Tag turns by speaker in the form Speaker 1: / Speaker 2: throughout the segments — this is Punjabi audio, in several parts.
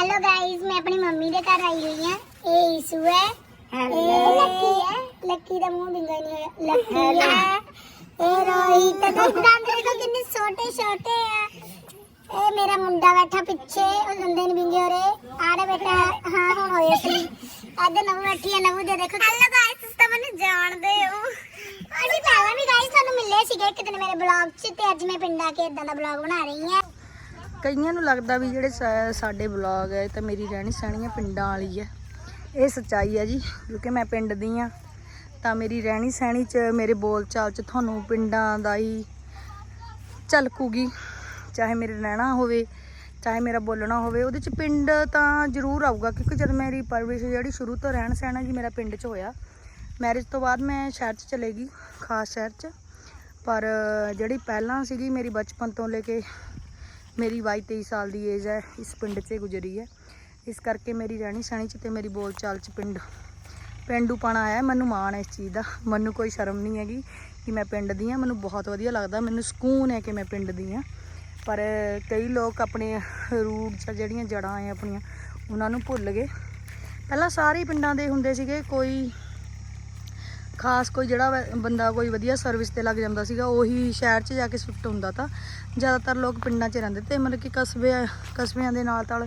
Speaker 1: ਹੈਲੋ ਗਾਇਜ਼ ਮੈਂ ਆਪਣੀ ਮੰਮੀ ਦੇ ਘਰ ਆਈ ਹੋਈ ਹਾਂ। ਇਹ ਈਸ਼ੂ ਹੈ। ਇਹ ਲੱਕੀ ਹੈ। ਲੱਕੀ ਦਾ ਮੂੰਹ ਬਿੰਗਾ ਹੀ ਨਹੀਂ ਹੋਇਆ। ਲੱਕੀ ਹੈ। ਇਹ ਰੋਹਿਤ ਤੇ ਦੰਦ ਦੇਖੋ ਕਿੰਨੇ ਛੋਟੇ ਛੋਟੇ ਆ। ਇਹ ਮੇਰਾ ਮੁੰਡਾ ਬੈਠਾ ਪਿੱਛੇ। ਉਹ ਦੰਦੇ ਨਹੀਂ ਬਿੰਗੇ ਹੋ ਰਹੇ। ਆੜੇ ਬੇਟਾ ਹਾਂ। ਹੁਣ ਹੋਏ ਸੀ। ਇੱਧਰ ਨਵੂ ਬੈਠੀ ਹੈ। ਨਵੂ ਦੇ ਦੇਖੋ। ਹੈਲੋ ਗਾਇਜ਼ ਤੁਸੀਂ ਤਾਂ ਮੈਨੂੰ ਜਾਣਦੇ ਹੋ। ਅਸੀਂ ਪਹਿਲਾਂ ਵੀ ਗਾਇਜ਼ ਤੁਹਾਨੂੰ ਮਿਲੇ ਸੀਗੇ ਇੱਕ ਦਿਨ ਮੇਰੇ ਬਲੌਗ 'ਚ ਤੇ ਅੱਜ ਮੈਂ ਪਿੰਡ ਆ ਕੇ ਇਦਾਂ ਦਾ ਬਲੌਗ ਬਣਾ ਰਹੀ ਹਾਂ।
Speaker 2: ਕਈਆਂ ਨੂੰ ਲੱਗਦਾ ਵੀ ਜਿਹੜੇ ਸਾ- ਸਾਡੇ ਬਲੌਗ ਹੈ ਤਾਂ ਮੇਰੀ ਰਹਿਣੀ ਸਹਿਣੀ ਹੈ, ਪਿੰਡਾਂ ਵਾਲੀ ਹੈ। ਇਹ ਸੱਚਾਈ ਹੈ ਜੀ, ਕਿਉਂਕਿ ਮੈਂ ਪਿੰਡ ਦੀ ਆ ਤਾਂ ਮੇਰੀ ਰਹਿਣੀ ਸਹਿਣੀ ਚ, ਮੇਰੇ ਬੋਲ ਚਾਲ ਚ ਤੁਹਾਨੂੰ ਪਿੰਡਾਂ ਦਾ ਹੀ ਝਲਕੂਗੀ। ਚਾਹੇ ਮੇਰੇ ਰਹਿਣਾ ਹੋਵੇ, ਚਾਹੇ ਮੇਰਾ ਬੋਲਣਾ ਹੋਵੇ, ਉਹਦੇ ਚ ਪਿੰਡ ਤਾਂ ਜ਼ਰੂਰ ਆਊਗਾ, ਕਿਉਂਕਿ ਜਦ ਮੇਰੀ ਪਰਵਿਸ਼ ਜਿਹੜੀ ਸ਼ੁਰੂ ਤੋਂ ਰਹਿਣ ਸਹਿਣਾ ਜੀ, ਮੇਰਾ ਪਿੰਡ ਚ ਹੋਇਆ। ਮੈਰਿਜ ਤੋਂ ਬਾਅਦ ਮੈਂ ਸ਼ਹਿਰ ਚ ਚਲੇ ਗਈ, ਖਾਸ ਸ਼ਹਿਰ ਚ। ਪਰ ਜਿਹੜੀ ਪਹਿਲਾਂ ਸੀਗੀ, ਮੇਰੀ ਬਚਪਨ ਤੋਂ ਲੈ ਕੇ ਮੇਰੀ 22 23 ਸਾਲ ਦੀ ਏਜ ਹੈ, ਇਸ ਪਿੰਡ 'ਚ ਗੁਜ਼ਰੀ ਹੈ। ਇਸ ਕਰਕੇ ਮੇਰੀ ਰਹਿਣੀ ਸਹਿਣੀ 'ਚ ਤੇ ਮੇਰੀ ਬੋਲ ਚਾਲ 'ਚ ਪਿੰਡ ਪਿੰਡੂਪਣਾ ਆਇਆ ਮੈਨੂੰ ਮਾਣ ਹੈ ਇਸ ਚੀਜ਼ ਦਾ। ਮੈਨੂੰ ਕੋਈ ਸ਼ਰਮ ਨਹੀਂ ਹੈਗੀ ਕਿ ਮੈਂ ਪਿੰਡ ਦੀ ਹਾਂ, ਮੈਨੂੰ ਬਹੁਤ ਵਧੀਆ ਲੱਗਦਾ, ਮੈਨੂੰ ਸਕੂਨ ਹੈ ਕਿ ਮੈਂ ਪਿੰਡ ਦੀ ਹਾਂ। ਪਰ ਕਈ ਲੋਕ ਆਪਣੇ ਰੂਟਸ ਆ ਜਿਹੜੀਆਂ ਜੜਾਂ ਆ ਆਪਣੀਆਂ, ਉਹਨਾਂ ਨੂੰ ਭੁੱਲ ਗਏ। ਪਹਿਲਾਂ ਸਾਰੇ ਪਿੰਡਾਂ ਦੇ ਹੁੰਦੇ ਸੀਗੇ, ਕੋਈ ਖਾਸ ਕੋਈ ਜਿਹੜਾ ਬੰਦਾ ਕੋਈ ਵਧੀਆ ਸਰਵਿਸ ਤੇ ਲੱਗ ਜਾਂਦਾ ਸੀਗਾ, ਉਹੀ ਸ਼ਹਿਰ 'ਚ ਜਾ ਕੇ ਸ਼ਿਫਟ ਹੁੰਦਾ ਤਾਂ। ਜ਼ਿਆਦਾਤਰ ਲੋਕ ਪਿੰਡਾਂ 'ਚ ਰਹਿੰਦੇ ਤੇ ਮਤਲਬ ਕਿ ਕਸਬੇ ਕਸਬਿਆਂ ਦੇ ਨਾਲ ਤਾਲ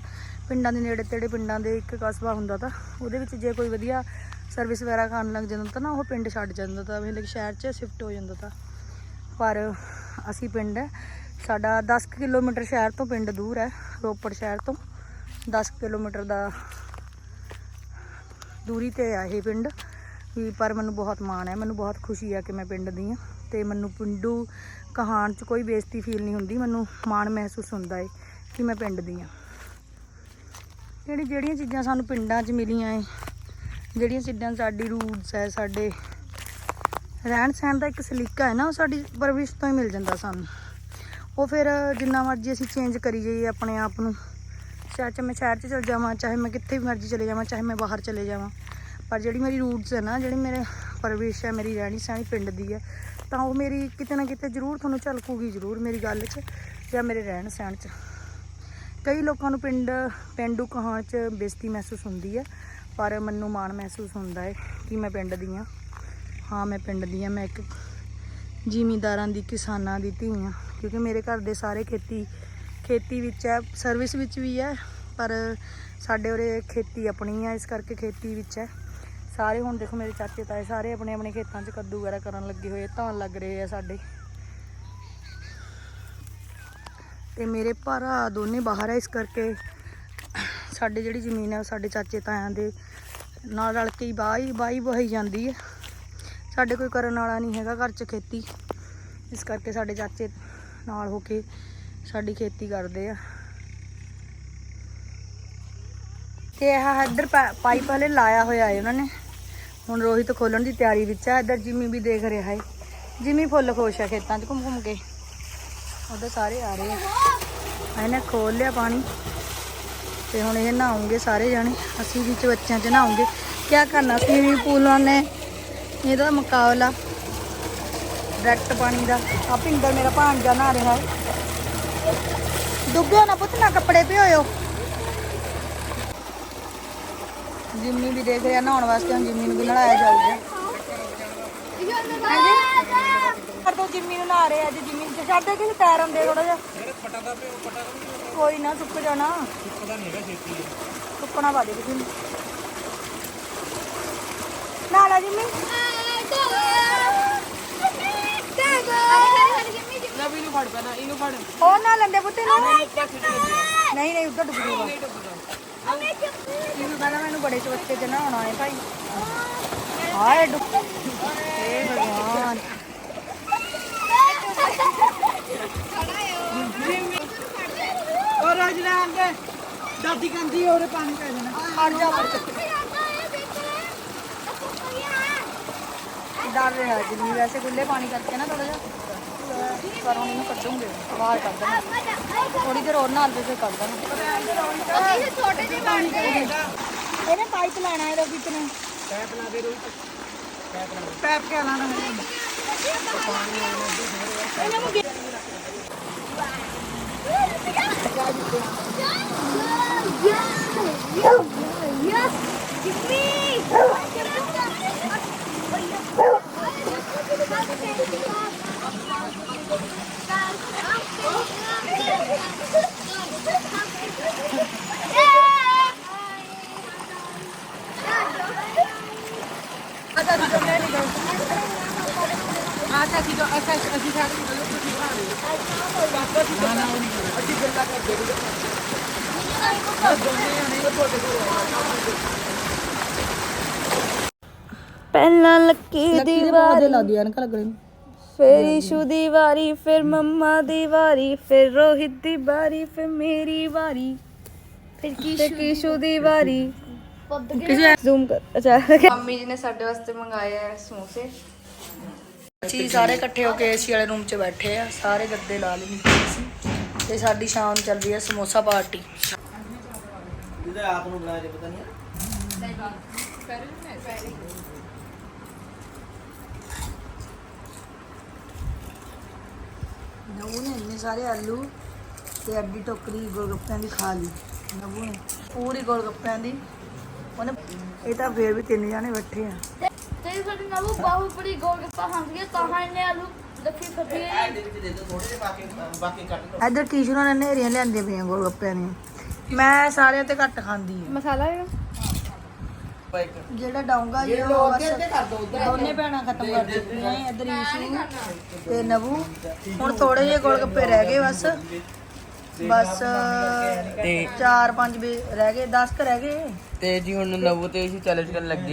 Speaker 2: ਪਿੰਡਾਂ ਦੇ ਨੇੜੇ ਤੇੜੇ ਪਿੰਡਾਂ ਦੇ ਇੱਕ ਕਸਬਾ ਹੁੰਦਾ ਤਾਂ ਉਹਦੇ ਵਿੱਚ ਜੇ ਕੋਈ ਵਧੀਆ ਸਰਵਿਸ ਵਗੈਰਾ ਕਰਨ ਲੱਗ ਜਾਂਦਾ ਤਾਂ ਨਾ ਉਹ ਪਿੰਡ ਛੱਡ ਜਾਂਦਾ ਤਾਂ ਮਤਲਬ ਕਿ ਸ਼ਹਿਰ 'ਚ ਸ਼ਿਫਟ ਹੋ ਜਾਂਦਾ ਤਾਂ। ਪਰ ਅਸੀਂ ਪਿੰਡ ਹੈ, ਸਾਡਾ 10 ਕੁ ਕਿਲੋਮੀਟਰ ਸ਼ਹਿਰ ਤੋਂ ਪਿੰਡ ਦੂਰ ਹੈ, ਰੋਪੜ ਸ਼ਹਿਰ ਤੋਂ 10 ਕਿਲੋਮੀਟਰ ਦਾ ਦੂਰੀ ਤੇ ਆ ਇਹ ਪਿੰਡ ਵੀ ਪਰ ਮੈਨੂੰ ਬਹੁਤ ਮਾਣ ਹੈ, ਮੈਨੂੰ ਬਹੁਤ ਖੁਸ਼ੀ ਆ ਕਿ ਮੈਂ ਪਿੰਡ ਦੀ ਹਾਂ। ਤੇ ਮੈਨੂੰ ਪਿੰਡੂ ਕਹਾਣ 'ਚ ਕੋਈ ਬੇਇੱਜ਼ਤੀ ਫੀਲ ਨਹੀਂ ਹੁੰਦੀ, ਮੈਨੂੰ ਮਾਣ ਮਹਿਸੂਸ ਹੁੰਦਾ ਏ ਕਿ ਮੈਂ ਪਿੰਡ ਦੀ ਹਾਂ ਜਿਹੜੀ ਜਿਹੜੀਆਂ ਚੀਜ਼ਾਂ ਸਾਨੂੰ ਪਿੰਡਾਂ 'ਚ ਮਿਲੀਆਂ ਏ, ਜਿਹੜੀਆਂ ਚੀਜ਼ਾਂ ਸਾਡੀ ਰੂਟਸ ਹੈ, ਸਾਡੇ ਰਹਿਣ ਸਹਿਣ ਦਾ ਇੱਕ ਸਲੀਕਾ ਹੈ ਨਾ, ਉਹ ਸਾਡੀ ਪਰਵਿਸ਼ ਤੋਂ ਹੀ ਮਿਲ ਜਾਂਦਾ ਸਾਨੂੰ। ਉਹ ਫਿਰ ਜਿੰਨਾ ਮਰਜ਼ੀ ਅਸੀਂ ਚੇਂਜ ਕਰੀ ਜਾਈਏ ਆਪਣੇ ਆਪ ਨੂੰ, ਚਾਹੇ ਚਾਹੇ ਮੈਂ ਸ਼ਹਿਰ 'ਚ ਚਲ ਜਾਵਾਂ, ਚਾਹੇ ਮੈਂ ਕਿੱਥੇ ਵੀ ਮਰਜ਼ੀ ਚਲੇ ਜਾਵਾਂ, ਚਾਹੇ ਮੈਂ ਬਾਹਰ ਚਲੇ ਜਾਵਾਂ। ਪਰ ਜਿਹੜੀ ਮੇਰੀ ਰੂਟਸ ਹੈ ਨਾ, ਜਿਹੜੇ ਮੇਰੇ ਪਰਵਿਸ਼ ਹੈ, ਮੇਰੀ ਰਹਿਣੀ ਸਹਿਣੀ ਪਿੰਡ ਦੀ ਹੈ। ਤਾਂ ਉਹ ਮੇਰੀ ਕਿਤੇ ਨਾ ਕਿਤੇ ਜ਼ਰੂਰ ਤੁਹਾਨੂੰ ਝਲਕੂਗੀ ਜ਼ਰੂਰ ਮੇਰੀ ਗੱਲ 'ਚ ਜਾਂ ਮੇਰੇ ਰਹਿਣ ਸਹਿਣ 'ਚ। ਕਈ ਲੋਕਾਂ ਨੂੰ ਪਿੰਡ, ਪਿੰਡੂ ਕਹਾਣ 'ਚ ਬੇਇੱਜ਼ਤੀ ਮਹਿਸੂਸ ਹੁੰਦੀ ਹੈ, ਪਰ ਮੈਨੂੰ ਮਾਣ ਮਹਿਸੂਸ ਹੁੰਦਾ ਹੈ ਕਿ ਮੈਂ ਪਿੰਡ ਦੀ ਹਾਂ। ਹਾਂ, ਮੈਂ ਪਿੰਡ ਦੀ ਹਾਂ, ਮੈਂ ਇੱਕ ਜ਼ਿਮੀਂਦਾਰਾਂ ਦੀ, ਕਿਸਾਨਾਂ ਦੀ ਧੀ ਹਾਂ, ਕਿਉਂਕਿ ਮੇਰੇ ਘਰ ਦੇ ਸਾਰੇ ਖੇਤੀ ਖੇਤੀ ਵਿੱਚ ਹੈ ਸਰਵਿਸ ਵਿੱਚ ਵੀ ਹੈ, ਪਰ ਸਾਡੇ ਉਰੇ ਖੇਤੀ ਆਪਣੀ ਹੈ, ਇਸ ਕਰਕੇ ਖੇਤੀ ਵਿੱਚ ਹੈ। ਸਾਰੇ ਹੁਣ ਦੇਖੋ ਮੇਰੇ ਚਾਚੇ ਤਾਏ ਸਾਰੇ ਆਪਣੇ ਆਪਣੇ ਖੇਤਾਂ 'ਚ ਕੱਦੂ ਵਗੈਰਾ ਕਰਨ ਲੱਗੇ ਹੋਏ, ਧਾਨ ਲੱਗ ਰਹੇ ਆ ਸਾਡੇ। ਤੇ ਮੇਰੇ ਭਰਾ ਦੋਨੇ ਬਾਹਰ ਹੈ ਇਸ ਕਰਕੇ ਸਾਡੇ ਜਿਹੜੀ ਜ਼ਮੀਨ ਹੈ ਉਹ ਸਾਡੇ ਚਾਚੇ ਤਾਇਆਂ ਦੇ ਨਾਲ ਰਲ ਕੇ ਹੀ ਬਾਈ ਬਾਈ ਵਹਾਈ ਜਾਂਦੀ ਹੈ ਸਾਡੇ ਕੋਈ ਕਰਨ ਵਾਲਾ ਨਹੀਂ ਹੈਗਾ ਘਰ 'ਚ ਖੇਤੀ। ਇਸ ਕਰਕੇ ਸਾਡੇ ਚਾਚੇ ਨਾਲ ਹੋ ਕੇ ਸਾਡੀ ਖੇਤੀ ਕਰਦੇ ਆ। ਤੇ ਇਹ ਇੱਧਰ ਪਾ- ਪਾਈਪ ਹਲੇ ਲਾਇਆ ਹੋਇਆ ਹੈ ਉਹਨਾਂ ਨੇ। ਹੁਣ ਰੋਹਿਤ ਖੋਲਣ ਦੀ ਤਿਆਰੀ ਵਿੱਚ ਆ। ਇੱਧਰ ਜਿਮੀ ਵੀ ਦੇਖ ਰਿਹਾ ਹੈ। ਜਿਮੀ ਫੁੱਲ ਖੁਸ਼ ਆ ਖੇਤਾਂ 'ਚ ਘੁੰਮ ਘੁੰਮ ਕੇ। ਉਧਰ ਸਾਰੇ ਆ ਰਹੇ ਆ। ਇਹਨੇ ਖੋਲ ਲਿਆ ਪਾਣੀ। ਤੇ ਹੁਣ ਇਹ ਨਹਾਉਂਗੇ ਸਾਰੇ ਜਾਣੇ। ਅਸੀਂ ਵਿੱਚ ਬੱਚਿਆਂ 'ਚ ਨਹਾਉਂਗੇ ਕੀ ਕਰਨਾ? ਸਵੀਮਿੰਗ ਪੂਲਾਂ ਨੇ ਇਹਦਾ ਮੁਕਾਬਲਾ। ਡਾਇਰੈਕਟ ਪਾਣੀ ਦਾ। ਆ ਪਿੰਦਰ ਮੇਰਾ ਭਾਂਜਾ ਨਹਾ ਰਿਹਾ ਹੈ। ਡੁੱਬਿਓ ਨਾ ਪੁੱਤ, ਨਾ ਕੱਪੜੇ ਭਿਓਇਓ ਜਿੰਮੀ ਵੀ ਦੇਖ ਰਿਹਾ ਨਹਾਉਣ ਵਾਸਤੇ ਹੁਣ ਜਿੰਮੀ ਨੂੰ ਵੀ ਨਹਾਇਆ ਜਾਊਗਾ। ਕਰ ਦੋ ਜਿੰਮੀ ਨੂੰ ਨਹਾ ਰਹੇ ਅੱਜ ਜਿੰਮੀ ਨੂੰ ਛੱਡ ਦੇ ਕਿ ਪੈਰ ਹੁੰਦੇ ਥੋੜਾ ਜਿਹਾ। ਕੋਈ ਨਾ ਸੁੱਕ ਜਾਣਾ। ਸੁੱਕਣਾ ਪਾ ਦੇ ਕਿਸੇ ਨੂੰ ਲੈ ਜਿੰਮੀ।
Speaker 3: ਨਵੀਂ ਨੂੰ ਫੜ ਪੈਣਾ ਇਹਨੂੰ ਫੜ।
Speaker 2: ਉਹ ਨਾ ਲੈਂਦੇ ਪੁੱਤੇ ਨੂੰ ਨਹੀਂ ਨਹੀਂ ਉੱਧਰ ਡੁੱਬ ਜੂਗਾ ਬੜੇ ਚਵੱਚੇ ਚ ਨਹਾਉਣਾ ਹੈ ਭਾਈ। ਹਾਏ ਡੁੱਬ। ਏ ਭਗਵਾਨ।
Speaker 3: ਉਹ ਰਾਜਨਾ ਅੱਗੇ ਦਾਦੀ ਕਹਿੰਦੀ ਉਹਦੇ ਪਾਣੀ ਪੈ ਜਾਣਾ।
Speaker 2: ਹਟ ਜਾ ਪਰ ਡਰ ਰਿਹਾ ਜਿੰਨੀ ਵੈਸੇ ਗੁੱਲੇ ਪਾਣੀ ਕਰਕੇ ਨਾ ਥੋੜਾ ਜਿਹਾ। ਪਰ ਹੁਣ ਇਹਨੂੰ ਕੱਢੂਗੇ। ਬਾਹਰ ਕੱਢ ਦੇਣਾ। ਥੋੜੀ ਦੇਰ ਹੋਰ ਨਾਲ ਦੇ ਫਿਰ ਕੱਢ ਦੇਣਾ। ਇਹਨੇ ਪਾਈਪ ਲਾਣਾ ਇਹਦਾ ਵਿੱਚ ਨੇ
Speaker 3: ਪੈਪ ਲਾ ਦੇ ਰੋਈ ਪੈਪ ਕੇ ਲਾਣਾ
Speaker 1: Yeah.
Speaker 2: ਪਹਿਲਾਂ ਲੱਕੀ ਦੀ ਵਾਰੀ
Speaker 3: ਲਾਦੀ ਅਨਕ ਲੱਗਣੀ
Speaker 2: ਫਿਰ ਈਸ਼ੂ ਦੀ ਵਾਰੀ ਫਿਰ ਮੰਮਾ ਦੀ ਵਾਰੀ ਫਿਰ ਰੋਹਿਤ ਦੀ ਵਾਰੀ ਫਿਰ ਮੇਰੀ ਵਾਰੀ ਫਿਰ ਕੀਸ਼ੂ ਦੀ ਵਾਰੀ ਕਿਸੇ ਜ਼ੂਮ ਕਰ ਅੱਛਾ। ਮੰਮੀ ਜੀ ਨੇ ਸਾਡੇ ਵਾਸਤੇ ਮੰਗਾਏ ਆ ਸਮੋਸੇ। ਅਸੀਂ ਸਾਰੇ ਇਕੱਠੇ ਹੋ ਕੇ ਏਸੀ ਵਾਲੇ ਰੂਮ 'ਚ ਬੈਠੇ ਆ। ਸਾਰੇ ਗੱਦੇ ਲਾ ਲਏ ਨਿੱਕੇ ਸੀ। ਤੇ ਸਾਡੀ ਸ਼ਾਮ ਚੱਲ ਰਹੀ ਹੈ ਸਮੋਸਾ ਪਾਰਟੀ।
Speaker 3: ਇਹਦੇ ਆਪ ਨੂੰ ਬੁਲਾਇਆ ਜੇ ਪਤਾ ਨਹੀਂ
Speaker 2: ਨਵੂ ਨੇ ਇੰਨੇ ਸਾਰੇ ਆਲੂ ਤੇ ਅੱਡੀ ਟੋਕਰੀ ਗੋਲਗੱਪਿਆਂ ਦੀ ਖਾ ਲਈ। ਨਵੂ ਨੇ ਪੂਰੀ ਗੋਲਗੱਪਿਆਂ ਦੀ। ਉਹਨੇ ਇਹ ਤਾਂ ਫੇਰ ਵੀ ਤਿੰਨ ਜਾਣੇ ਬੈਠੇ ਆ।
Speaker 4: ਤੇ ਸਾਡੀ ਨਾਲੂ ਬਾਹੂ ਬੜੀ ਗੋਲ ਗੱਪਾ ਖਾਂਦੀ ਹੈ ਤਾਂ ਇਹਨੇ ਆਲੂ ਲੱਖੀ ਫੱਟੀ
Speaker 3: ਇਹਦੇ ਵਿੱਚ ਦੇ ਦਿਓ ਥੋੜੇ ਜਿਹੇ ਬਾਕੀ ਬਾਕੀ ਕੱਟ ਲਓ।
Speaker 2: ਇੱਧਰ ਕੀਸ਼ੂ ਨੇ ਨੇਰੀਆਂ ਲਿਆਂਦੀਆਂ ਪਈਆਂ ਗੋਲਗੱਪਿਆਂ ਦੀਆਂ। ਮੈਂ ਸਾਰਿਆਂ ਤੇ ਘੱਟ ਖਾਂਦੀ ਆ।
Speaker 4: ਮਸਾਲਾ ਹੈਗਾ?
Speaker 2: ਜਿਹੜਾ ਡਾਉਂਗਾ ਜੀ ਉਹ ਦੋਨੇ ਭੈਣਾਂ ਖਤਮ ਕਰ ਦਿੱਤੀਆਂ। ਇੱਧਰ ਈਸ਼ੂ ਤੇ ਨਵੂ। ਹੁਣ ਥੋੜੇ ਜਿਹੇ ਗੋਲਗੱਪੇ ਰਹਿ ਗਏ ਬਸ। ਬਸ
Speaker 3: ਤੇ
Speaker 2: 4 5 ਵੀ ਰਹਿ ਗਏ 10 ਕ ਰਹਿ ਗਏ।
Speaker 3: ਤੇ ਜੀ ਹੁਣ ਨਵੂ ਤੇ ਅਸੀਂ ਚੈਲੰਜ ਕਰਨ ਲੱਗੇ।